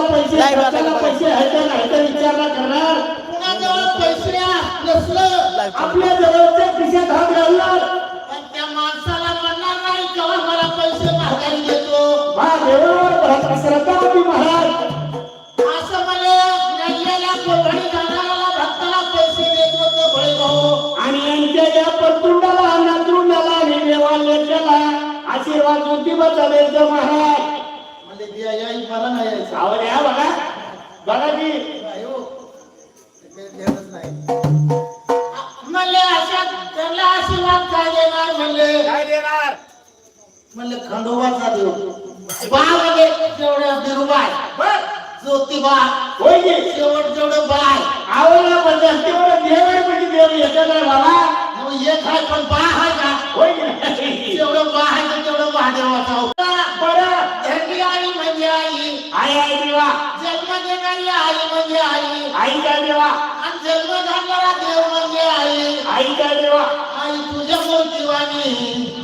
आपल्याला पैसे खर्चाला. पैसे का नाही तर विचारणा करणार. कुणाजवळ पैसे नसलं. आपल्या जवळच्या खिशात हात घालणार. पण त्या माणसाला म्हणणार नाही केव्हा मला पैसे देतो? हा श्रद्धा होती महाराज. असं मला नेलेल्या कोठडी जाणाऱ्याला भक्ताला पैसे देत होते बळी भाऊ. आणि यांच्या या पतुंडाला नातरुंडाला आणि देवा लेकराला आशीर्वाद महाराज. द्या याई मला नाही यायचं. आवड या बघा. बघा की. नाही हो. ते काही ध्यानच नाही. म्हणले अशा त्याला आशीर्वाद काय देणार म्हणले? काय देणार? म्हणले खंडोबाचा देव. बा म्हणजे तेवढ्या बिरुबाय बर. ज्योतिबा होय शेवट जेवढं बाय आवडला पण जास्तीवर देव आहे म्हणजे देव मग एक आहे पण बा आहे का? होय की नाही? जेवढं बा आहे तर तेवढं महादेवाचा होता बरं धरणी आई म्हणजे आई आई आई देवा. जन्म देणारी आई म्हणजे आई. आई काय देवा? आणि जन्म घालणारा देव म्हणजे आई. आई काय देवा? आई तुझ्या मूर्तीवाणी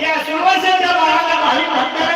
या सुरवाशाच्या बाळाला भावी भक्तांना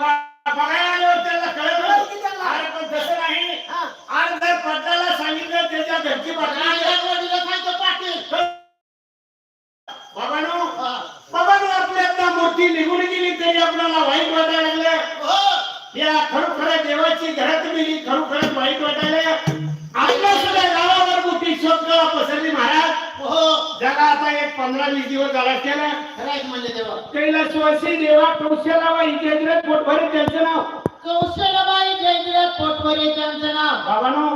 बघायला आल्यावर त्याला कळलं कळत की त्याला? अरे पण तसं नाही. आज जर पत्राला सांगितलं त्याच्या घरची बातमी राजा वडील खायचं पाटील बाबानो. बाबानो आपल्यातला मोठी निघून गेली तरी आपल्याला वाईट वाटायला लागलं हो या खरोखर देवाची घरात मिली खरोखरच वाईट वाटायला आपल्या सुद्धा गावावर मोठी शोधकळा पसरली महाराज हो जगा आता एक पंधरा वीस दिवस झाला केला खरंच म्हणले देवा कैलासवासी देवा कौशलाबाई केंद्र पोटभर त्यांचं नाव. कौशलबाई जयंद्र पोटवरे त्यांचं नाव. बाबानो.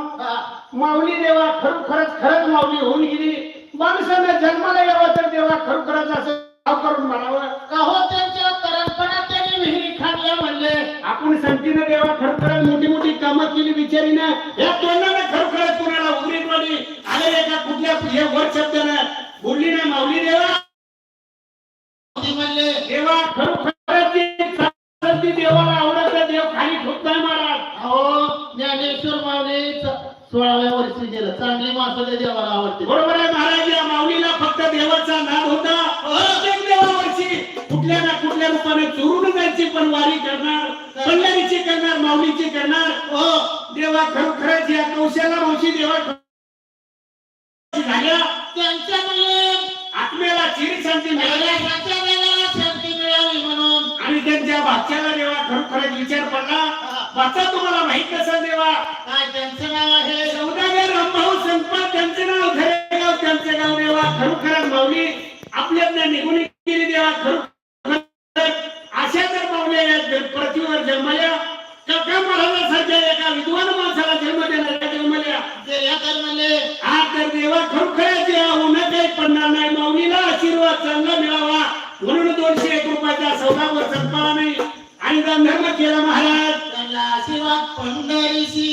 माऊली देवा खरोखरच खरंच माऊली होऊन गेली. माणसानं जन्माला यावं तर देवा खरोखरच असं नाव करून म्हणावं. का हो त्यांच्या तरणपणात त्यांनी विहिरी खाल्ल्या म्हणले? आपण संतीनं देवा खरोखरच मोठी मोठी कामं केली बिचारीनं. या तोंडानं खरोखरच कुणाला उघडीत वाली आले एका कुठल्या हे वर शब्दानं बोलली ना माऊली देवा. म्हणले देवा देवाला आवडत देव खाली ठोकताय महाराज. अहो ज्ञानेश्वर माऊली सोळाव्या वर्षी गेलं. चांगली माणसं देवाला आवडते बरोबर आहे महाराज या माऊलीला फक्त देवाचा नाद होता. प्रत्येक देवावरची कुठल्या ना कुठल्या रूपाने चोरून जायची पण वारी करणार पंढरीची करणार माऊलीची करणार. देवा खरोखरच या कौशला मावशी देवा झाल्या. शांती मिळाली. म्हणून आणि त्यांच्या भाच्याला देवा खरोखरच विचार पडला. भाचा तुम्हाला माहीत नसेल देवा. काय त्यांचं नाव आहे सौदागर रामभाऊ संपात त्यांचं नाव घरेगाव त्यांचं गाव देवा खरोखर माऊली. आपल्या निघून गेली देवा खरोखर अशा जर माऊल्या या जर पृथ्वीवर जन्मल्या काका महाराजासारख्या एका विद्वान माणसाला जन्म देणाऱ्या जन्मल्या ते या तर म्हणले आज तर देवा खरोखरच या उन्हा काही पडणार नाही माऊलीला आशीर्वाद चांगला मिळावा म्हणून दोनशे एक रुपयाचा सौदावर संपाला नाही. आणि धर्म केला महाराज आशीर्वाद पंढरीशी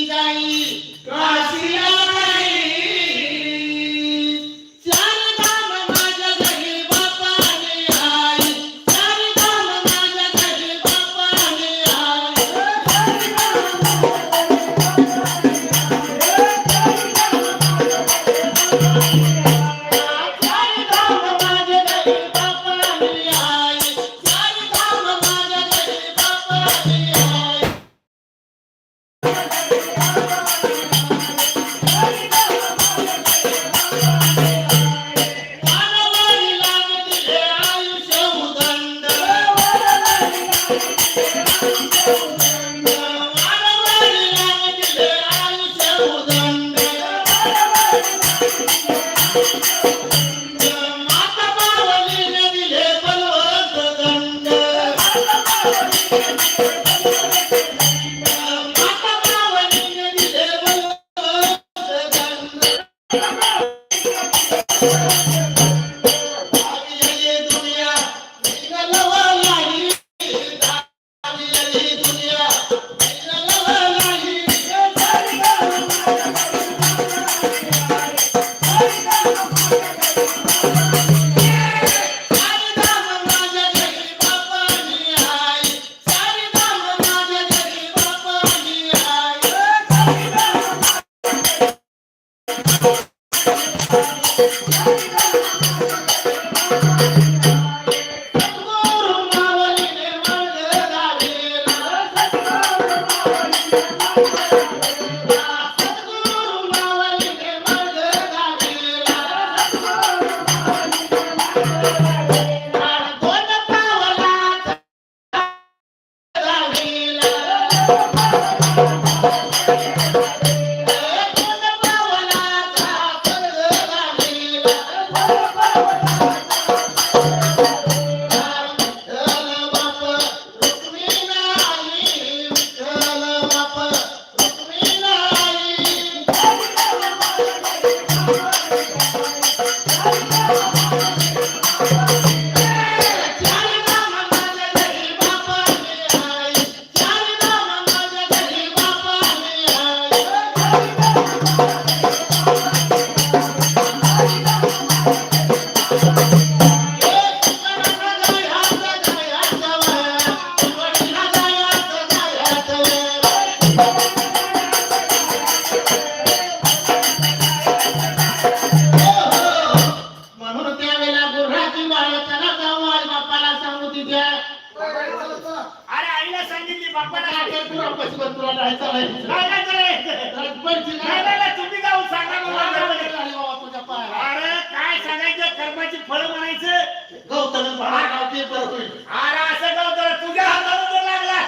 तर पैसे नाही, नाही. नाही, नाही, तुम्ही जाऊन सांगा मला. झाले बाबा तुझ्या पायाला. अरे काय सांगायचं? कर्माची फळ म्हणायचं. गौतम भाडा गाव ते बरं होईल. अरे असं गाव तर तुझ्या हाताला जर लागला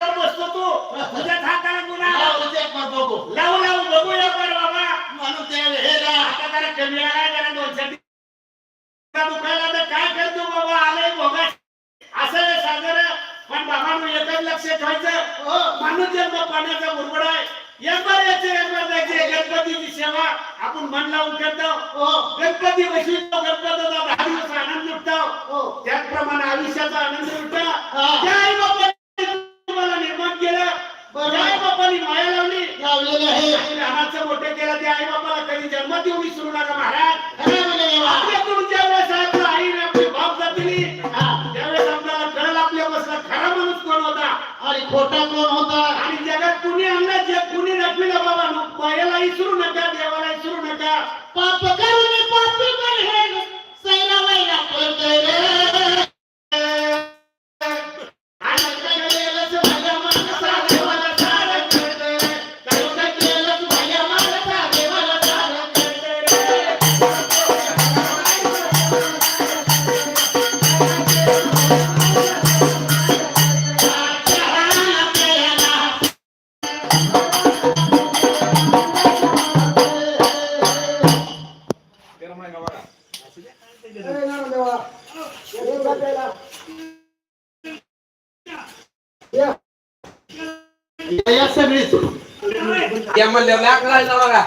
तर बसतो तू. तुझ्याच हाताला गुन्हा लाव. बघू. लावू लावू बघूया बरं बाबा. म्हणून त्या वेळेला आता जरा कमी आला जरा दोन चार दिवस दुखायला तर काय करतो बाबा? आलंय भोगा असं सागर. पण बाबा एकच लक्ष ठेवायचं. हो, माणूस जन्म पाण्याचा मुरगड आहे. आपण मन लावून करतो हो, गणपती बसवितो गणपतीचा दहा दिवस आनंद लुटतो हो. त्याचप्रमाणे आयुष्याचा आनंद लुटतो. त्या आई बापाने तुम्हाला निर्माण केलं बरोबर. त्या आई बापाने माया लावली लावलेलं आहे. आणि लहानाचं मोठं केलं त्या आई बापाला कधी जन्मात येऊ विसरू नका महाराज खरं म्हणे देवा. आपल्याकडून ज्यावेळेस आपलं आईने आपली बाप जातीली. त्यावेळेस आपल्याला कळलं आपल्या बसला खरा माणूस कोण होता आणि खोटा कोण होता आणि जगात कुणी आणलं जग कुणी रचविलं बाबा नो पायाला विसरू नका विसरू नका या म्हणल्यावर लाकडं राहिला बघा